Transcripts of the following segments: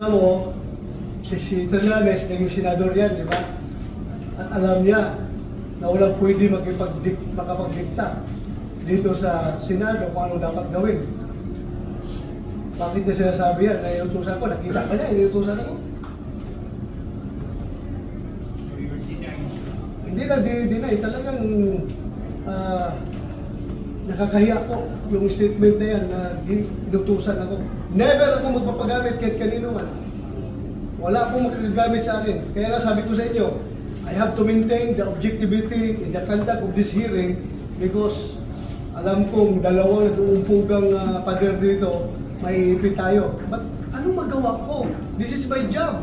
Alam mo, si, si Trillanes, naging senador yan, di ba? At alam niya na walang pwede makapagdikta dito sa Senado kung ano dapat gawin. Bakit niya sinasabi yan? Na inutusan ko, nakita ka niya, inutusan ako. Hindi na dinay, talagang ah, nakakahiya po yung statement na yan na inutusan ako. Never ako magpapagamit kahit kanino man. Wala akong makakagamit sa akin. Kaya nga sabi ko sa inyo, I have to maintain the objectivity in the conduct of this hearing because alam kong dalawang nag-uumpugang uh, pader dito, may tayo. But anong magawa ko? This is my job.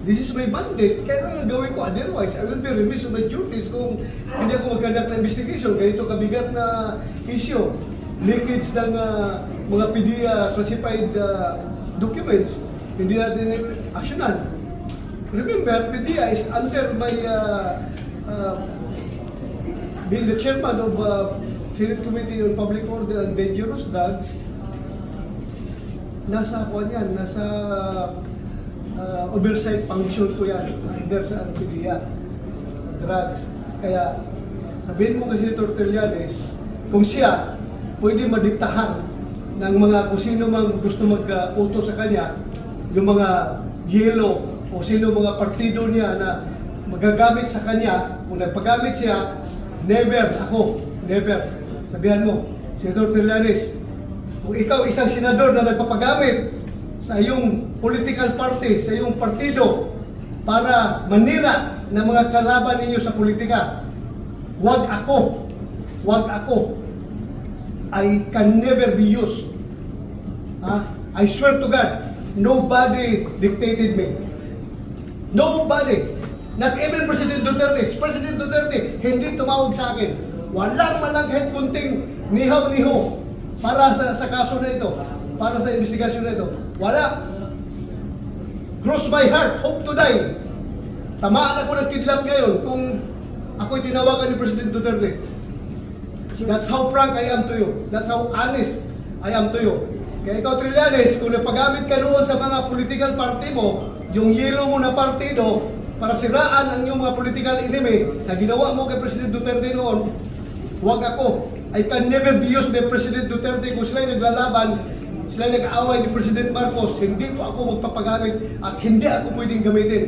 This is my mandate. Kailangan gawin ko. Otherwise, I will be remiss of my duties kung hindi ako mag-conduct ng investigation. Ganito kabigat na issue. Leakage ng ah, mga PDEA classified ah, documents. Hindi natin actionan. Remember, PDEA is under my uh, uh, being the chairman of uh, Senate Committee on Public Order and Dangerous Drugs, nasa ako yan, nasa uh, oversight function ko yan, under sa PDEA, drugs. Kaya, sabihin mo kasi Senator Trillanes, kung siya pwede madiktahan ng mga kung sino mang gusto mag-utos sa kanya, yung mga yelo o sino mga partido niya na magagamit sa kanya, kung nagpagamit siya, never ako, never. Sabihan mo, Senator Trillanes, kung ikaw isang senador na nagpapagamit sa iyong political party, sa iyong partido, para manira ng mga kalaban ninyo sa politika, huwag ako, huwag ako. I can never be used. Ha? I swear to God, nobody dictated me. Nobody. Not even President Duterte. President Duterte, hindi tumawag sa akin. Walang malang kahit kunting nihaw-niho para sa, sa kaso na ito, para sa investigasyon na ito. Wala. Cross my heart, hope to die. Tamaan ako ng kidlat ngayon kung ako'y tinawagan ni President Duterte. That's how frank I am to you. That's how honest I am to you. Kaya ikaw, Trillanes, kung nagpagamit ka noon sa mga political party mo, yung yelo mo na partido, para siraan ang iyong mga political enemy na ginawa mo kay President Duterte noon, huwag ako. I can never be used by President Duterte kung sila'y naglalaban, sila'y nag-aaway ni President Marcos, hindi ko ako magpapagamit at hindi ako pwedeng gamitin.